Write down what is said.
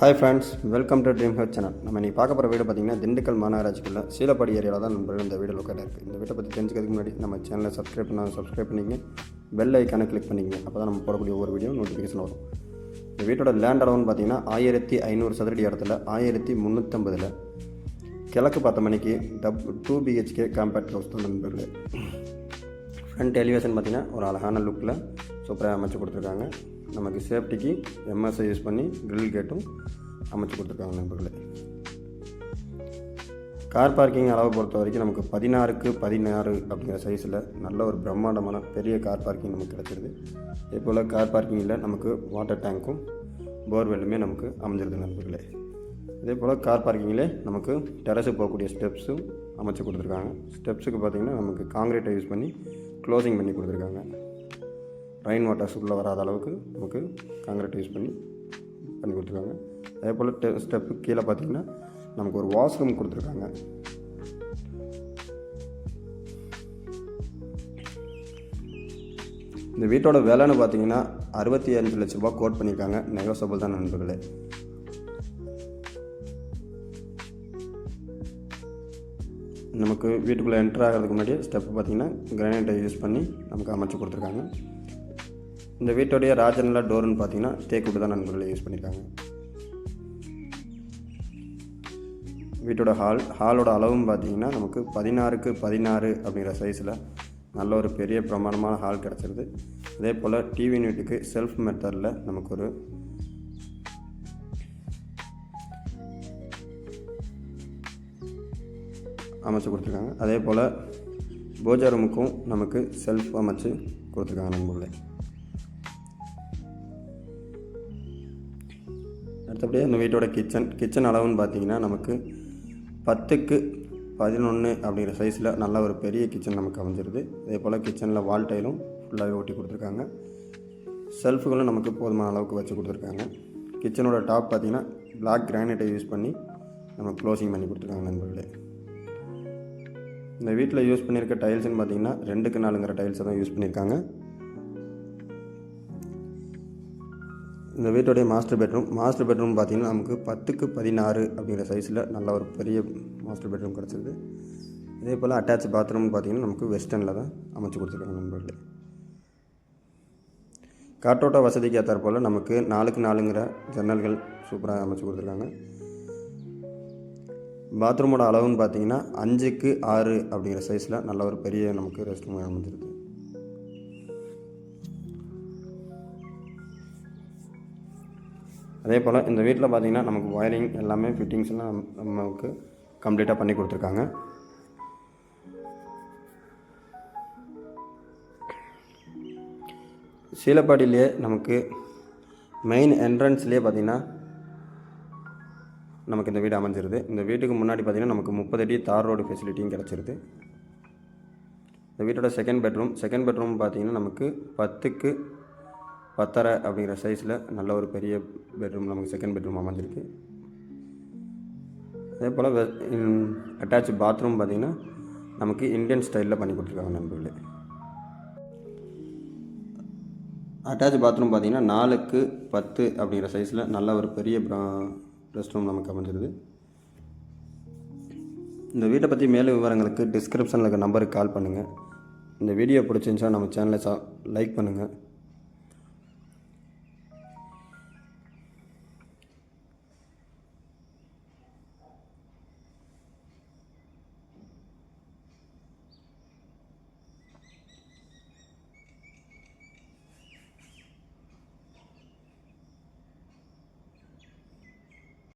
Hi friends welcome to dream head channel நம்ம இன்றைக்கி பார்க்க போகிற வீடு பார்த்தீங்கன்னா திண்டுக்கல் மாநகராட்சிக்குள்ள சீலப்படி ஏரியாவில் தான் நம்ம இந்த வீடு லொக்கேட் இருக்குது இந்த வீட்டை பற்றி தெரிஞ்சுக்கிறதுக்கு முன்னாடி நம்ம சேனலை சப்ஸ்கிரைப் பண்ணால் சப்ஸ்கிரைப் பண்ணிங்க. பெல் ஐக்கானை கிளிக் பண்ணிங்க. அப்போ தான் நம்ம போடக்கூடிய ஒவ்வொரு வீடியோ நோட்டிஃபிகேஷன் வரும். இந்த வீட்டோட லேண்ட் அளவுன்னு பார்த்தீங்கன்னா ஆயிரத்தி ஐநூறு சதுரடி இடத்துல ஆயிரத்தி முந்நூற்றம்பதில் கிழக்கு பார்த்த மணிக்கு டப் டூ பிஹெச்கே காம்பேக்ட் ஹவுஸ் தான் நண்பர்களே ஃப்ரண்ட் எலிவேஷன் பார்த்தீங்கன்னா ஒரு அழகான லுக்கில் சூப்பராக அமைச்சு கொடுத்துருக்காங்க. நமக்கு சேஃப்டிக்கு எம்எஸ்ஐ யூஸ் பண்ணி க்ரில் கேட்டும் அமைச்சு கொடுத்துருக்காங்க நண்பர்களே. கார் பார்க்கிங் அளவை பொறுத்த வரைக்கும் நமக்கு பதினாறுக்கு பதினாறு அப்படிங்கிற சைஸில் நல்ல ஒரு பிரம்மாண்டமான பெரிய கார் பார்க்கிங் நமக்கு கிடச்சிருது இதே போல் கார் பார்க்கிங்கில் நமக்கு வாட்டர் டேங்க்கும் போர்வெல்லுமே நமக்கு அமைஞ்சிருது நண்பர்களே. இதே போல் கார் பார்க்கிங்கில் நமக்கு டெரஸு போகக்கூடிய ஸ்டெப்ஸும் அமைச்சு கொடுத்துருக்காங்க. ஸ்டெப்ஸுக்கு பார்த்திங்கன்னா நமக்கு காங்கிரீட்டை யூஸ் பண்ணி க்ளோசிங் பண்ணி கொடுத்துருக்காங்க. ரெயின் வாட்டர்ஸ் உள்ளே வராத அளவுக்கு நமக்கு காங்கிரீட் யூஸ் பண்ணி பண்ணி கொடுத்துருக்காங்க. அதே போல் டெ ஸ்டெப்பு கீழே பார்த்தீங்கன்னா நமக்கு ஒரு வாஷ்ரூம் கொடுத்துருக்காங்க. இந்த வீட்டோட விலைன்னு பார்த்தீங்கன்னா அறுபத்தி அஞ்சு லட்ச ரூபா கோட் பண்ணியிருக்காங்க. நெகோசபிள் தான் நண்பர்களே. நமக்கு வீட்டுக்குள்ளே என்ட்ரு ஆகிறதுக்கு முன்னாடி ஸ்டெப்பு பார்த்தீங்கன்னா கிரானைட்டை யூஸ் பண்ணி நமக்கு அமைச்சு கொடுத்துருக்காங்க. இந்த வீட்டோடைய ராஜனில் டோர்னு பார்த்தீங்கன்னா தேக்குட்டு தான் நண்பர்களை யூஸ் பண்ணியிருக்காங்க. வீட்டோட ஹால் ஹாலோட அளவும் பார்த்தீங்கன்னா நமக்கு பதினாறுக்கு பதினாறு அப்படிங்கிற சைஸில் நல்ல ஒரு பெரிய பிரமாணமான ஹால் கிடச்சிருது. அதே போல் டிவி யூனிட்டுக்கு செல்ஃப் மெத்தடில் நமக்கு ஒரு அமைச்சு கொடுத்துருக்காங்க. அதே போல் பூஜா ரூமுக்கும் நமக்கு செல்ஃப் அமைச்சு கொடுத்துருக்காங்க நண்பர்களே. அடுத்தபடியாக இந்த வீட்டோட கிச்சன் கிச்சன் அளவுன்னு பார்த்தீங்கன்னா நமக்கு பத்துக்கு பதினொன்று அப்படிங்கிற சைஸில் நல்ல ஒரு பெரிய கிச்சன் நமக்கு அமைஞ்சிருது. அதே போல் கிச்சனில் வால் டைலும் ஃபுல்லாகவே ஒட்டி கொடுத்துருக்காங்க. செல்ஃபுகளும் நமக்கு போதுமான அளவுக்கு வச்சு கொடுத்துருக்காங்க. கிச்சனோட டாப் பார்த்தீங்கன்னா பிளாக் கிரானைட்டை யூஸ் பண்ணி நம்ம க்ளோசிங் பண்ணி கொடுத்துருக்காங்க நண்பர்களே. இந்த வீட்டில் யூஸ் பண்ணியிருக்க டைல்ஸ்னு பார்த்தீங்கன்னா ரெண்டுக்கு நாலுங்கிற டைல்ஸை தான் யூஸ் பண்ணியிருக்காங்க இந்த வீட்டோடைய மாஸ்டர் பெட்ரூம் மாஸ்டர் பெட்ரூம் பார்த்தீங்கன்னா நமக்கு பத்துக்கு பதினாறு அப்படிங்கிற சைஸில் நல்ல ஒரு பெரிய மாஸ்டர் பெட்ரூம் கிடச்சிருது இதே போல் அட்டாச் பாத்ரூம் பார்த்தீங்கன்னா நமக்கு வெஸ்டர்னில் தான் அமைச்சு கொடுத்துருக்காங்க நண்பர்களே. காற்றோட்ட வசதிக்கு ஏற்றாற் போல் நமக்கு நாலுக்கு நாலுங்கிற ஜன்னல்கள் சூப்பராக அமைச்சு கொடுத்துருக்காங்க. பாத்ரூமோட அளவுன்னு பார்த்தீங்கன்னா அஞ்சுக்கு ஆறு அப்படிங்கிற சைஸில் நல்ல ஒரு பெரிய நமக்கு ரெஸ்ட் ரூம் அமைஞ்சிருக்கு. அதே போல் இந்த வீட்டில் பார்த்தீங்கன்னா நமக்கு ஒயரிங் எல்லாமே ஃபிட்டிங்ஸ்லாம் நமக்கு கம்ப்ளீட்டாக பண்ணி கொடுத்துருக்காங்க. சீலப்பாடியிலே நமக்கு மெயின் என்ட்ரன்ஸ்லேயே பார்த்தீங்கன்னா நமக்கு இந்த வீடு அமைஞ்சிருது. இந்த வீட்டுக்கு முன்னாடி பார்த்தீங்கன்னா நமக்கு முப்பது அடி தார் ரோடு ஃபெசிலிட்டியும் கிடச்சிருது. இந்த வீட்டோட செகண்ட் பெட்ரூம் செகண்ட் பெட்ரூம் பார்த்தீங்கன்னா நமக்கு பத்துக்கு பத்தரை அப்படிங்கிற சைஸில் நல்ல ஒரு பெரிய பெட்ரூம் நமக்கு செகண்ட் பெட்ரூம் அமைஞ்சிருக்கு. அதே போல் அட்டாச் பாத்ரூம் பார்த்தீங்கன்னா நமக்கு இந்தியன் ஸ்டைலில் பண்ணி கொடுத்துருக்காங்க நண்பர்களே. அட்டாச் பாத்ரூம் பார்த்தீங்கன்னா நாலுக்கு பத்து அப்படிங்கிற சைஸில் நல்ல ஒரு பெரிய ரெஸ்ட் ரூம் நமக்கு அமைஞ்சிருது. இந்த வீட்டை பற்றி மேலும் விவரங்களுக்கு டிஸ்கிரிப்ஷனில் இருக்க நம்பருக்கு கால் பண்ணுங்கள் இந்த வீடியோ பிடிச்சிருந்துச்சா நம்ம சேனலை சா லைக் பண்ணுங்கள்